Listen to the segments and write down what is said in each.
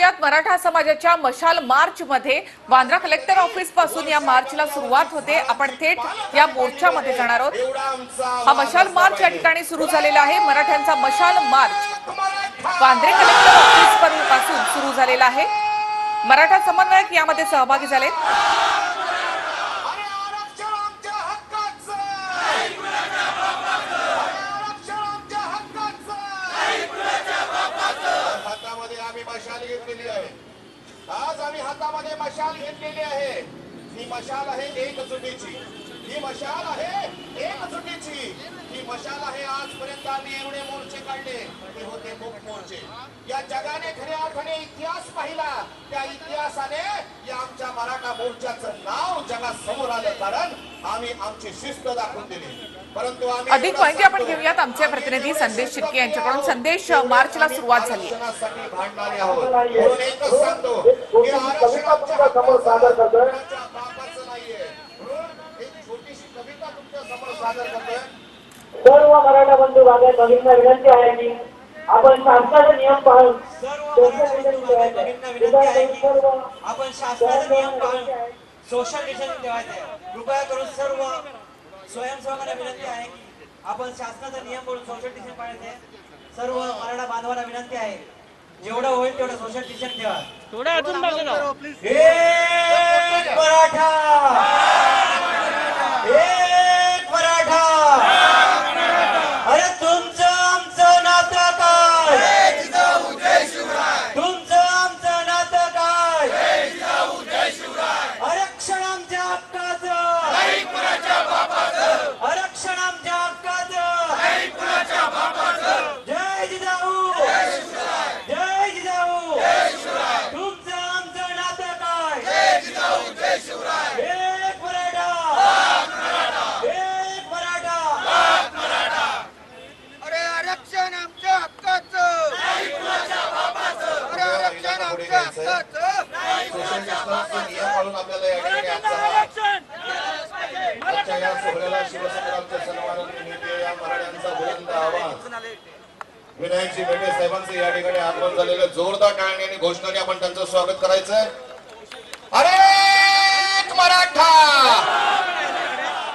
पाहूयात मराठा समाजाच्या मशाल मार्च मध्ये वांद्रा कलेक्टर ऑफिसपासून या मार्चला सुरुवात होते. आपण थेट या मोर्चामध्ये जाणार आहोत. हा मशाल मार्च या ठिकाणी सुरू झालेला आहे. मराठ्यांचा मशाल मार्च वांद्रे कलेक्टर ऑफिसपासून सुरू झालेला आहे. मराठा समन्वयक यामध्ये सहभागी झाले ही मशाल आहे एक चुकीची. ही मशाल आहे आजपर्यंत आम्ही एवढे मोर्चे काढले ते होते खूप मोर्चे. या जगाने खऱ्या अर्थाने इतिहास पाहिला. त्या इतिहासाने या आमच्या मराठा मोर्चाचं नाव जगासमोर आलं कारण आम्ही आमची शिस्त दाखवून दिली. परंतु आम्ही अधिक माहिती आपण घेऊयात आमचे प्रतिनिधी संदेश शिर्के यांच्याकडून. संदेश मार्चला सुरुवात झाली. भांडणारे आहोत. म्हणून एकच सांगतो की आरक्षण आमच्यासमोर सादर करतोय हक्काच्या बापाचं नाहीये म्हणून एक छोटीशी कविता तुमच्यासमोर सादर करतोय सर्व मराठा बंधू बांधव भगिनींना विनंती आहे की आपण शासनाचे नियम पाळून सर्व social distancing सर्व आपण शासनाचे नियम पाळून सोशल डिस्टन्सिंग ठेवायचे आहे कृपया करून सर्व स्वयंसेवकांना विनंती आहे की आपण शासनाचा नियम पाळून सोशल डिस्टन्स पाळायचे. सर्व मराठा बांधवांना विनंती आहे. जेवढं होईल तेवढं सोशल डिस्टन्स ठेवा थोडं अजून मराठा एक मराठा अरे तुमचं आमचं नातं काय तुमचं आमचं नातं काय आरक्षण आमच्या हक्काचं आरक्षण आमच्या हक्काचं जय जिजाऊ जय जिजाऊ तुमचं आमचं नातं काय एक मराठा एक मराठा अरे आरक्षण आमच्या हक्काचं अरे आरक्षण आमच्या हक्काचं सोशल डिस्टन्सचे नियम पाळून आपल्याला या ठिकाणी आजचा हा आजच्या या सोहळ्याला शिवसंग्रामच्या सन्मानाने नेते या मराठ्यांचा बुलंद आवाज विनायकजी बेटे साहेबांचं या ठिकाणी आगमन झालेलं जोरदार टाळणी आणि घोषणाने आपण त्यांचं स्वागत करायचंय. अरे एक मराठा!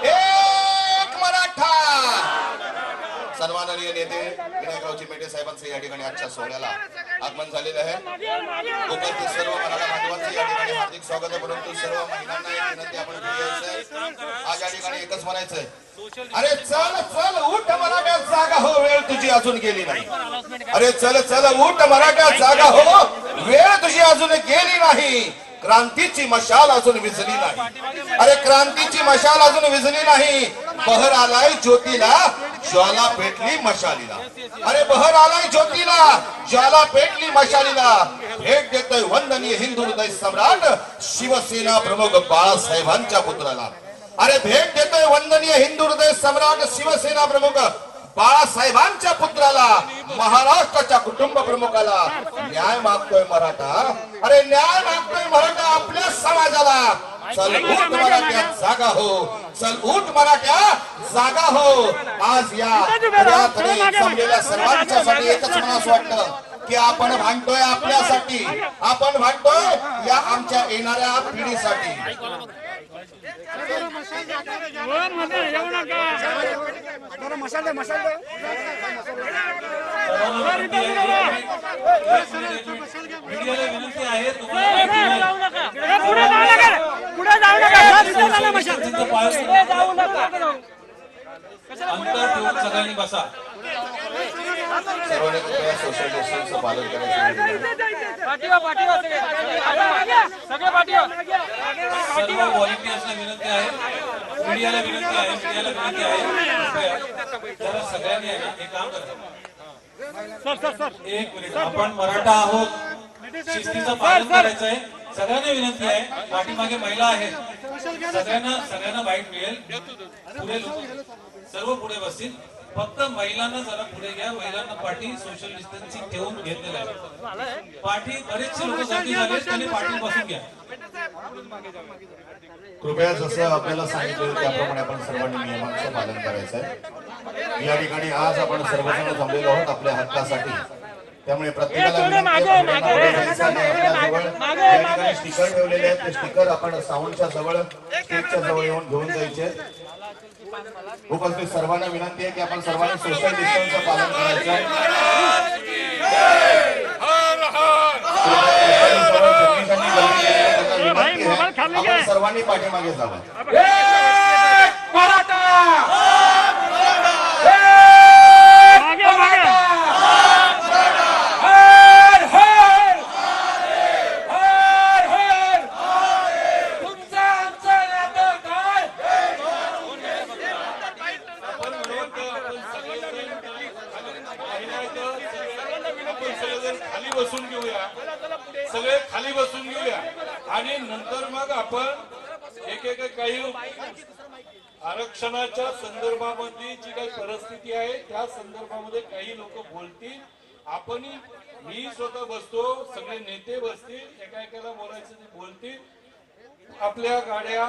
एक मराठा! सन्माननीय नेते विनायकरावजी मेटे साहेबांचं या ठिकाणी आजच्या सोहळ्याला आगमन झालेलं आहे. उपस्थित सर्व मराठा बांधवांचं या ठिकाणी हार्दिक स्वागत आहे परंतु सर्व महिलांना एक विनंती आपण आज या ठिकाणी एकच म्हणायचंय. अरे चल चल उठ मराठा! जागा हो वेळ तुझी अजून गेली नाही. अरे चल चल उठ मराठा जागा हो. वेळ तुझी अजून गेली नाही. क्रांतीची मशाल अजून विझली नाही. अरे क्रांतीची मशाल अजून विझली नाही. बहर आलाय ज्योतीला ज्वाला पेटली मशालीला. अरे बहर आलाय ज्योतीला ज्वाला पेटली मशालीला. भेट देतोय वंदनीय हिंदू हृदय सम्राट शिवसेना प्रमुख बाळासाहेबांच्या पुत्राला अरे भेट देतोय वंदनीय हिंदू हृदय सम्राट शिवसेना प्रमुख बाळासाहेबांच्या पुत्राला महाराष्ट्राच्या कुटुंब प्रमुखाला न्याय मागतोय मराठा. अरे न्याय मागतोय मराठा आपल्या समाजाला. चल उठ मराठ्या जागा हो. चल उठ मराठ्या जागा हो. आज या जमलेल्या सर्वांच्यासाठी एकच मनास वाटतं की आपण भांडतोय आपल्यासाठी. आपण भांडतोय या आमच्या येणाऱ्या पिढीसाठी. वर मध्ये मीडियाला विनंती आहे पुढे जाऊ नका अंतर ठेवून सगळ्यांनी बसा. सर्वांनी कृपया सोशल डिस्टन्सचं पालन करायचं सर्व व्हॉलेंटियर्सला विनंती आहे मीडियाला विनंती आहे मीडियाला विनंती आहे जरा सगळ्यांनी आहे ना, हे काम एक मिनिट आपण मराठा आहोत. शिस्तीचं पालन करायचं आहे सगळ्यांना विनंती आहे. पाठीमागे महिला आहेत. सगळ्यांना सगळ्यांना बाईट मिळेल. पुढे सर्व पुढे बसतील. फक्त महिलांना जरा पुढे घ्या. महिलांना पाठी सोशल डिस्टन्सिंग ठेवून घेतलेलं आहे. पाठी बरेचसे लोक गर्दी झाले त्यांनी पाठी बसून घ्या. कृपया जसं आपल्याला सांगितलं त्याप्रमाणे आपण सर्वांनी नियमांचं पालन करायचं आहे या ठिकाणी आज आपण सर्वजण जमलेलो आहोत आपल्या हक्कासाठी. त्यामुळे प्रत्येकाला स्टिकर ठेवलेले आहेत. ते स्टिकर आपण साऊंडच्या जवळ स्टेजच्या जवळ येऊन घेऊन जायचे. उपस्थित सर्वांना विनंती आहे की आपण सर्वांनी सोशल डिस्टन्सचं पालन करायचं आहे जवळ जमिनीसाठी गर्दी केलेली आहे, त्यांना भाई, विनंती मोबाईल आहे, खाली आपण घे. सर्वांनी पाठीमागे जावं मागे मागे आपण सगळेजण खाली बसून घेऊया सगळे खाली बसून घेऊया आणि नंतर मग आपण एक एक काही आरक्षणाच्या संदर्भामध्ये जी काही परिस्थिती आहे त्या संदर्भामध्ये काही लोक बोलतील. आपण मी स्वतः बसतो सगळे नेते बसतील एका एकाला बोलायचं ते बोलतील. आपल्या गाड्या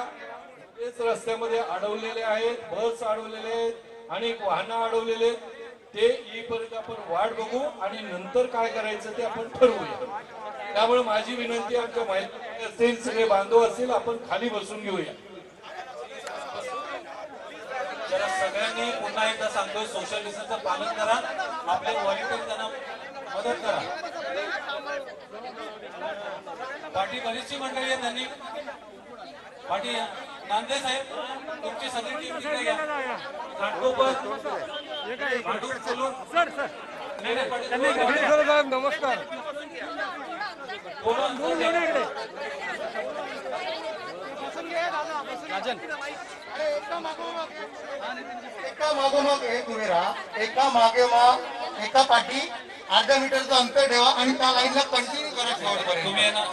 तेच रस्त्यामध्ये अडवलेले आहेत बस अडवलेले आहेत अनेक वाहनं अडवलेले आहेत. ते येईपर्यंत आपण वाट बघू आणि नंतर काय करायचं ते आपण ठरवूया. त्यामुळे माझी विनंती आमच्या माहिती असतील सगळे बांधव असतील आपण खाली बसून घेऊया. जरा सगळ्यांनी पुन्हा एकदा सांगतोय सोशल डिस्टन्सचं पालन करा. आपले व्हॉलेंटियर त्यांना मदत करा. पाठी बरीचशी मंडळी आहे त्यांनी. पाठी. नांदे साहेब तुमची सगळी टीम तिकडे या. घाटकोपर. नमस्कार. बोलून या. एका मागोमाग एक उभे राहा एका मागे माग एका पाठी. अर्ध्या मीटरचं अंतर ठेवा आणि त्या लाईनला कंटिन्यू करा शेवटपर्यंत. तुम्ही आहे ना?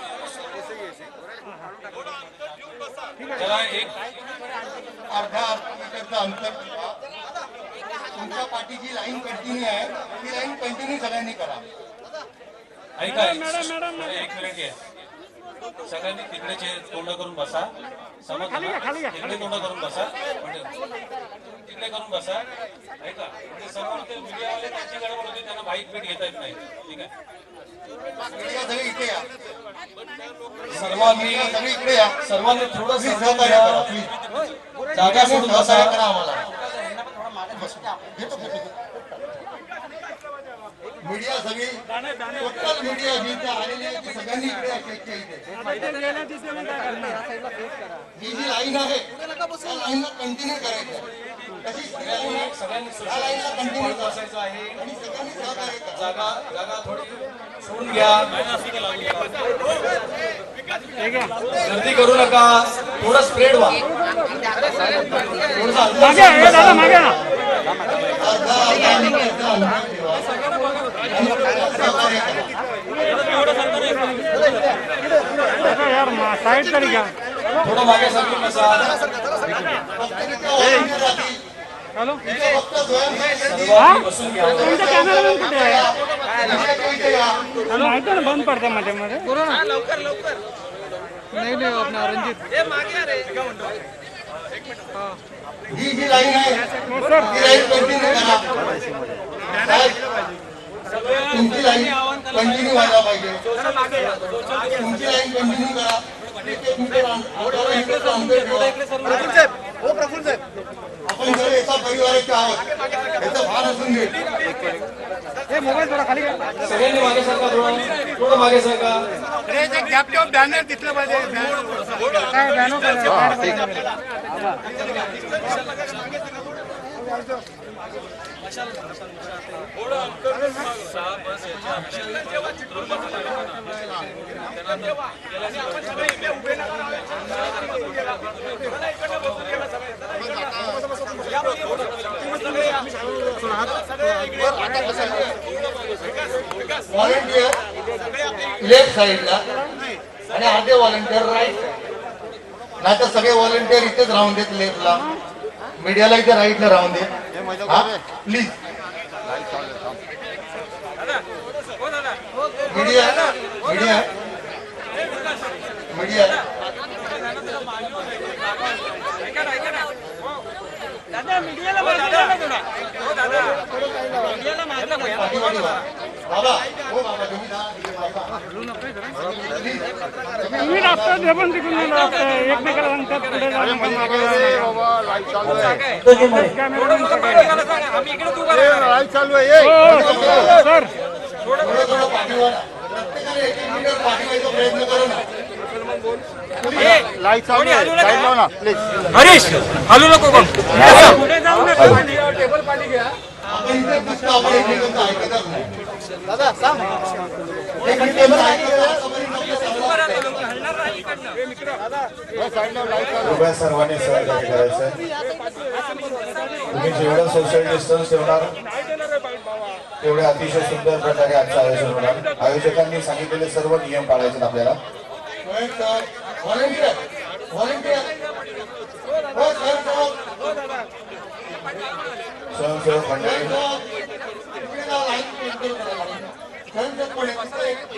जरा एक. अर्ध्या मीटरचं अंतर ठेवा. तुमच्या पाठीची लाईन कंटिन्यू आहे. ती लाईन कंटिन्यू सगळ्यांनी करा. ऐका. एक मिनिट या सगळ्यांनी तिकडे चे- तोंड करून बसा. समज. तिकडे तोंड करून बसा. म्हणजे तिकडे करून बसा. ऐका म्हणजे समोर ते मीडियावाले त्यांची गडबड होती त्यांना बाईक भेट घेता येत नाही. ठीक आहे? सर्वांनी सर्वांनी थोडं प्लीज सहकार्य सहकार्य करा. करा प्लीज जागा सोडून बसा. सहकार्य करा आम्हाला. मीडिया सगळी टोटल मीडिया जी इथे आलेली आहे ती सगळ्यांनी इकडे इथे. ही जी लाईन आहे त्या लाईनला कंटिन्यू करायचं आहे. तशीच ती line आहे. सगळ्यांनी त्या लाईनला कंटिन्यू सोशल बसायचं आहे आणि सगळ्यांनी सहकार्य करा. जागा जागा थोडी सोडून घ्या. गर्दी करू नका. थोडं स्प्रेड व्हा. थोडंसं साईड तरी घ्या थोडं मागे सरकून बसा हॅलो बसून घ्या तुमचा कॅमेरामॅन कुठे आहे हॅलो माहिती ना बंद पडतं मध्ये मध्ये ही जी लाईन आहे सर ही लाईन कंटिन्यू करा साहेब, तुमची लाईन कंटिन्यू व्हायला पाहिजे. तुमची लाईन कंटिन्यू करा. आपण परिवाराचे आहोत याचं असून घे हे मोबाईल थोडा खाली घ्या. सगळ्यांनी मागे सरका थोडं थोडं मागे सरका. काय बॅनर काय? व्हॉलेंटियर लेफ्ट साईडला आणि अर्धे व्हॉलेंटियर राईट नाही तर सगळे व्हॉलेंटियर इथेच राहून देत लेफ्टला मीडियाला इथे राईटला राहून दे प्लीज मीडिया मीडिया मीडिया दादा मीडियाला थोडा मीडियाला. बाबा. तुम्ही लागतं ते पण तिकडून एकमेकाला सांगतात पुढे जाऊ नका मागे जाऊ नका. दोन्ही मध्ये. कॅमेरामॅन सगळे. हो, सर थोडं थोडं पाठीवर प्रत्येकाने एक एक मीटर पाठीवायचा प्रयत्न करू ना हरीश हलू. नको बघ पुढे जाऊ नका आपण इथे फक्त आपण एकमेकांचं ऐकतच नाही. एकमेकांचं कृपया सर्वांनी सहकार्य करायचं तुम्ही जेवढं सोशल डिस्टन्स ठेवणार तेवढे अतिशय सुंदर प्रकारे आजचं आयोजन होणार. आयोजकांनी सांगितलेले सर्व नियम पाळायचे ಲೈಟ್ ಇಂದೆ ಬರಲಿ ತಂದೆ ಕೊನೆಕ್ಕೆ